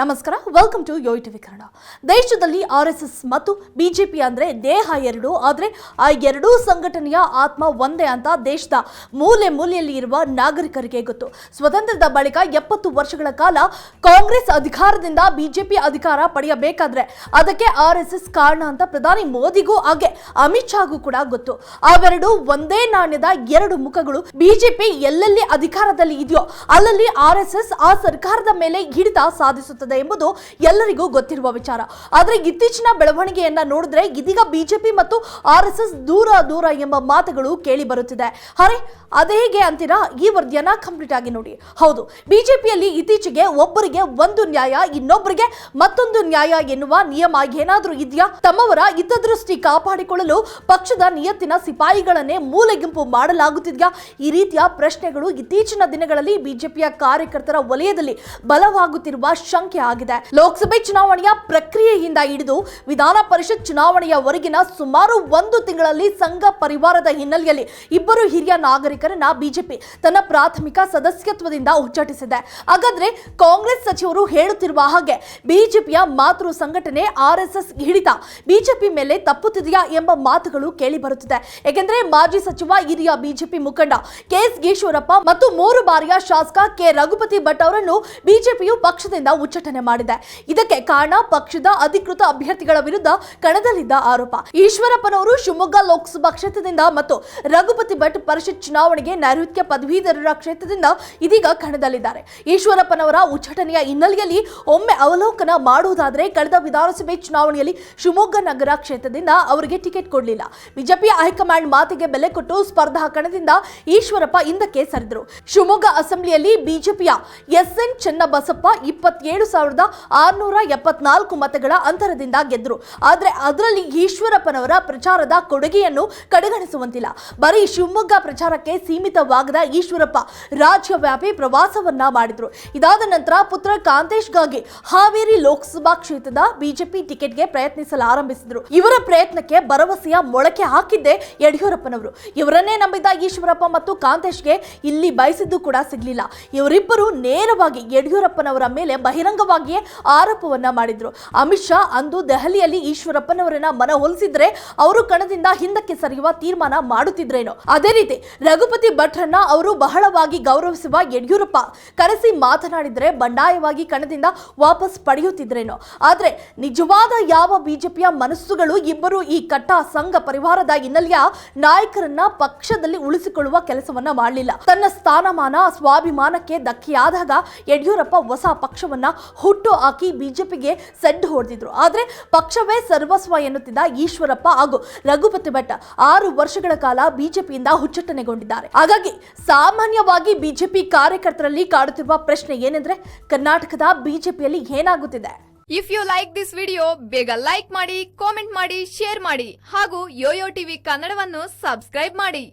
ನಮಸ್ಕಾರ welcome to Yoyo TV Kannada. ದೇಶದಲ್ಲಿ R S S ಮತ್ತು ಬಿಜೆಪಿ ಅಂದ್ರೆ ದೇಹ ಎರಡು, ಆದರೆ ಆ ಎರಡೂ ಸಂಘಟನೆಯ ಆತ್ಮ ಒಂದೇ ಅಂತ ದೇಶದ ಮೂಲೆ ಮೂಲೆಯಲ್ಲಿ ಇರುವ ನಾಗರಿಕರಿಗೆ ಗೊತ್ತು. ಸ್ವತಂತ್ರದ ಬಳಿಕ ಎಪ್ಪತ್ತು ವರ್ಷಗಳ ಕಾಲ ಕಾಂಗ್ರೆಸ್ ಅಧಿಕಾರದಿಂದ ಬಿಜೆಪಿ ಅಧಿಕಾರ ಪಡೆಯಬೇಕಾದ್ರೆ ಅದಕ್ಕೆ ಆರ್ ಎಸ್ ಎಸ್ ಕಾರಣ ಅಂತ ಪ್ರಧಾನಿ ಮೋದಿಗೂ ಹಾಗೆ ಅಮಿತ್ ಶಾಗೂ ಕೂಡ ಗೊತ್ತು. ಅವೆರಡು ಒಂದೇ ನಾಣ್ಯದ ಎರಡು ಮುಖಗಳು ಬಿಜೆಪಿ ಎಲ್ಲೆಲ್ಲಿ ಅಧಿಕಾರದಲ್ಲಿ ಇದೆಯೋ ಅಲ್ಲಲ್ಲಿ ಆರ್ ಎಸ್ ಎಸ್ ಆ ಸರ್ಕಾರದ ಮೇಲೆ ಹಿಡಿತ ಸಾಧಿಸುತ್ತದೆ. ಎಂಬುದು ಎಲ್ಲರಿಗೂ ಗೊತ್ತಿರುವ ವಿಚಾರ. ಆದರೆ ಇತ್ತೀಚಿನ ಬೆಳವಣಿಗೆಯನ್ನ ನೋಡಿದ್ರೆ ಇದೀಗ ಬಿಜೆಪಿ ಮತ್ತು ಆರ್ ದೂರ ದೂರ ಎಂಬ ಮಾತುಗಳು ಕೇಳಿ ಬರುತ್ತಿದೆ. ಅರೆ, ಅದೇ ಈ ವರದಿಯನ್ನ ಕಂಪ್ಲೀಟ್ ಆಗಿ ನೋಡಿ. ಹೌದು, ಬಿಜೆಪಿಯಲ್ಲಿ ಇತ್ತೀಚೆಗೆ ಒಬ್ಬರಿಗೆ ಒಂದು ನ್ಯಾಯ, ಇನ್ನೊಬ್ಬರಿಗೆ ಮತ್ತೊಂದು ನ್ಯಾಯ ಎನ್ನುವ ನಿಯಮ ಏನಾದರೂ ಇದೆಯಾ? ತಮ್ಮವರ ಹಿತದೃಷ್ಟಿ ಕಾಪಾಡಿಕೊಳ್ಳಲು ಪಕ್ಷದ ನಿಯತ್ತಿನ ಸಿಪಾಯಿಗಳನ್ನೇ ಮೂಲೆಗುಂಪು ಮಾಡಲಾಗುತ್ತಿದೆಯಾ? ಈ ರೀತಿಯ ಪ್ರಶ್ನೆಗಳು ಇತ್ತೀಚಿನ ದಿನಗಳಲ್ಲಿ ಬಿಜೆಪಿಯ ಕಾರ್ಯಕರ್ತರ ವಲಯದಲ್ಲಿ ಬಲವಾಗುತ್ತಿರುವ ಶಂಕೆ ಆಗಿದೆ. ಲೋಕಸಭೆ ಚುನಾವಣೆಯ ಪ್ರಕ್ರಿಯೆಯಿಂದ ಹಿಡಿದು ವಿಧಾನ ಪರಿಷತ್ ಚುನಾವಣೆಯವರೆಗಿನ ಸುಮಾರು ಒಂದು ತಿಂಗಳಲ್ಲಿ ಸಂಘ ಪರಿವಾರದ ಹಿನ್ನೆಲೆಯಲ್ಲಿ ಇಬ್ಬರು ಹಿರಿಯ ನಾಗರಿಕರನ್ನ ಬಿಜೆಪಿ ತನ್ನ ಪ್ರಾಥಮಿಕ ಸದಸ್ಯತ್ವದಿಂದ ಉಚ್ಚಾಟಿಸಿದೆ. ಹಾಗಾದ್ರೆ ಕಾಂಗ್ರೆಸ್ ಸಚಿವರು ಹೇಳುತ್ತಿರುವ ಹಾಗೆ ಬಿಜೆಪಿಯ ಮಾತೃ ಸಂಘಟನೆ ಆರ್ ಎಸ್ ಎಸ್ ಹಿಡಿತ ಬಿಜೆಪಿ ಮೇಲೆ ತಪ್ಪುತ್ತಿದೆಯಾ ಎಂಬ ಮಾತುಗಳು ಕೇಳಿ ಬರುತ್ತಿದೆ. ಏಕೆಂದ್ರೆ ಮಾಜಿ ಸಚಿವ, ಹಿರಿಯ ಬಿಜೆಪಿ ಮುಖಂಡ ಕೆಎಸ್ ಈಶ್ವರಪ್ಪ ಮತ್ತು ಮೂರು ಬಾರಿಯ ಶಾಸಕ ಕೆ ರಘುಪತಿ ಭಟ್ ಅವರನ್ನು ಬಿಜೆಪಿಯು ಪಕ್ಷದಿಂದ ಉಚ್ಚಾಟನೆ ಮಾಡಿದೆ. ಇದಕ್ಕೆ ಕಾರಣ ಪಕ್ಷದ ಅಧಿಕೃತ ಅಭ್ಯರ್ಥಿಗಳ ವಿರುದ್ಧ ಕಣದಲ್ಲಿದ್ದ ಆರೋಪ. ಈಶ್ವರಪ್ಪನವರು ಶಿವಮೊಗ್ಗ ಲೋಕಸಭಾ ಕ್ಷೇತ್ರದಿಂದ ಮತ್ತು ರಘುಪತಿ ಭಟ್ ಪರಿಷತ್ ಚುನಾವಣೆಗೆ ನೈಋತ್ಯ ಪದವೀಧರರ ಕ್ಷೇತ್ರದಿಂದ ಇದೀಗ ಕಣದಲ್ಲಿದ್ದಾರೆ. ಈಶ್ವರಪ್ಪನವರ ಉಚ್ಚಾಟನೆಯ ಹಿನ್ನೆಲೆಯಲ್ಲಿ ಒಮ್ಮೆ ಅವಲೋಕನ ಮಾಡುವುದಾದರೆ ಕಳೆದ ವಿಧಾನಸಭೆ ಚುನಾವಣೆಯಲ್ಲಿ ಶಿವಮೊಗ್ಗ ನಗರ ಕ್ಷೇತ್ರದಿಂದ ಅವರಿಗೆ ಟಿಕೆಟ್ ಕೊಡಲಿಲ್ಲ. ಬಿಜೆಪಿ ಹೈಕಮಾಂಡ್ ಮಾತಿಗೆ ಬೆಲೆ ಕೊಟ್ಟು ಸ್ಪರ್ಧಾ ಕಣದಿಂದ ಈಶ್ವರಪ್ಪ ಹಿಂದಕ್ಕೆ ಸರಿದರು. ಶಿವಮೊಗ್ಗ ಅಸೆಂಬ್ಲಿಯಲ್ಲಿ ಬಿಜೆಪಿಯ ಎಸ್ ಎನ್ ಚನ್ನಬಸಪ್ಪ ಇಪ್ಪತ್ತೇಳು ಸಾವಿರದ ಆರುನೂರ ಎಪ್ಪತ್ನಾಲ್ಕು ಮತಗಳ ಅಂತರದಿಂದ ಗೆದ್ದರು ಆದರೆ ಅದರಲ್ಲಿ ಈಶ್ವರಪ್ಪನವರ ಪ್ರಚಾರದ ಕೊಡುಗೆಯನ್ನು ಕಡೆಗಣಿಸುವಂತಿಲ್ಲ. ಬರೀ ಶಿವಮೊಗ್ಗ ಪ್ರಚಾರಕ್ಕೆ ಸೀಮಿತವಾಗದ ಈಶ್ವರಪ್ಪ ರಾಜ್ಯವ್ಯಾಪಿ ಪ್ರವಾಸವನ್ನ ಮಾಡಿದ್ರು. ಇದಾದ ನಂತರ ಪುತ್ರ ಕಾಂತೇಶ್ಗಾಗಿ ಹಾವೇರಿ ಲೋಕಸಭಾ ಕ್ಷೇತ್ರದ ಬಿಜೆಪಿ ಟಿಕೆಟ್ಗೆ ಪ್ರಯತ್ನಿಸಲು ಆರಂಭಿಸಿದ್ರು ಇವರ ಪ್ರಯತ್ನಕ್ಕೆ ಭರವಸೆಯ ಮೊಳಕೆ ಹಾಕಿದ್ದೆ ಯಡಿಯೂರಪ್ಪನವರು. ಇವರನ್ನೇ ನಂಬಿದ್ದ ಈಶ್ವರಪ್ಪ ಮತ್ತು ಕಾಂತೇಶ್ಗೆ ಇಲ್ಲಿ ಬಯಸಿದ್ದು ಕೂಡ ಸಿಗ್ಲಿಲ್ಲ. ಇವರಿಬ್ಬರು ನೇರವಾಗಿ ಯಡಿಯೂರಪ್ಪನವರ ಮೇಲೆ ಬಹಿರಂಗವಾಗಿಯೇ ಆರೋಪವನ್ನ ಮಾಡಿದ್ರು. ಅಮಿತ್ ಶಾ ಅಂದು ದೆಹಲಿಯಲ್ಲಿ ಈಶ್ವರಪ್ಪನವರನ್ನ ಮನವೊಲಿಸಿದ್ರೆ ಅವರು ಕಣದಿಂದ ಹಿಂದಕ್ಕೆ ಸರಿಯುವ ತೀರ್ಮಾನ ಮಾಡುತ್ತಿದ್ರೇನೋ. ಅದೇ ರೀತಿ ರಘುಪತಿ ಭಟ್ರನ್ನ ಅವರು ಬಹಳವಾಗಿ ಗೌರವಿಸುವ ಯಡಿಯೂರಪ್ಪ ಕರೆಸಿ ಮಾತನಾಡಿದ್ರೆ ಬಂಡಾಯವಾಗಿ ಕಣದಿಂದ ವಾಪಸ್ ಪಡೆಯುತ್ತಿದ್ರೇನೋ. ಆದ್ರೆ ನಿಜವಾದ ಯಾವ ಬಿಜೆಪಿಯ ಮನಸ್ಸುಗಳು ಇಬ್ಬರು ಈ ಕಟ್ಟ ಸಂಘ ಪರಿವಾರದ ಹಿನ್ನೆಲೆಯ ನಾಯಕರನ್ನ ಪಕ್ಷದಲ್ಲಿ ಉಳಿಸಿಕೊಳ್ಳುವ ಕೆಲಸವನ್ನ ಮಾಡಲಿಲ್ಲ. ತನ್ನ ಸ್ಥಾನಮಾನ, ಸ್ವಾಭಿಮಾನಕ್ಕೆ ಧಕ್ಕೆಯಾದಾಗ ಯಡಿಯೂರಪ್ಪ ಹೊಸ ಪಕ್ಷವನ್ನ ಹುಟ್ಟು ಹಾಕಿ ಬಿಜೆಪಿಗೆ ಸೆಡ್ ಹೊಡೆದಿದ್ರು. ಆದರೆ ಪಕ್ಷವೇ ಸರ್ವಸ್ವ ಎನ್ನುತ್ತಿದ್ದ ಈಶ್ವರಪ್ಪ ಹಾಗೂ ರಘುಪತಿ ಭಟ್ ಆರು ವರ್ಷಗಳ ಕಾಲ ಬಿಜೆಪಿಯಿಂದ ಹುಚ್ಚಟ್ಟನೆಗೊಂಡಿದ್ದಾರೆ ಹಾಗಾಗಿ ಸಾಮಾನ್ಯವಾಗಿ ಬಿಜೆಪಿ ಕಾರ್ಯಕರ್ತರಲ್ಲಿ ಕಾಡುತ್ತಿರುವ ಪ್ರಶ್ನೆ ಏನೆಂದ್ರೆ ಕರ್ನಾಟಕದ ಬಿಜೆಪಿಯಲ್ಲಿ ಏನಾಗುತ್ತಿದೆ? If you like this video ಬೇಗ ಲೈಕ್ ಮಾಡಿ ಕಾಮೆಂಟ್ ಮಾಡಿ ಶೇರ್ ಮಾಡಿ ಹಾಗೂ ಯೋಯೋ ಟಿವಿ ಕನ್ನಡವನ್ನು ಸಬ್ಸ್ಕ್ರೈಬ್ ಮಾಡಿ.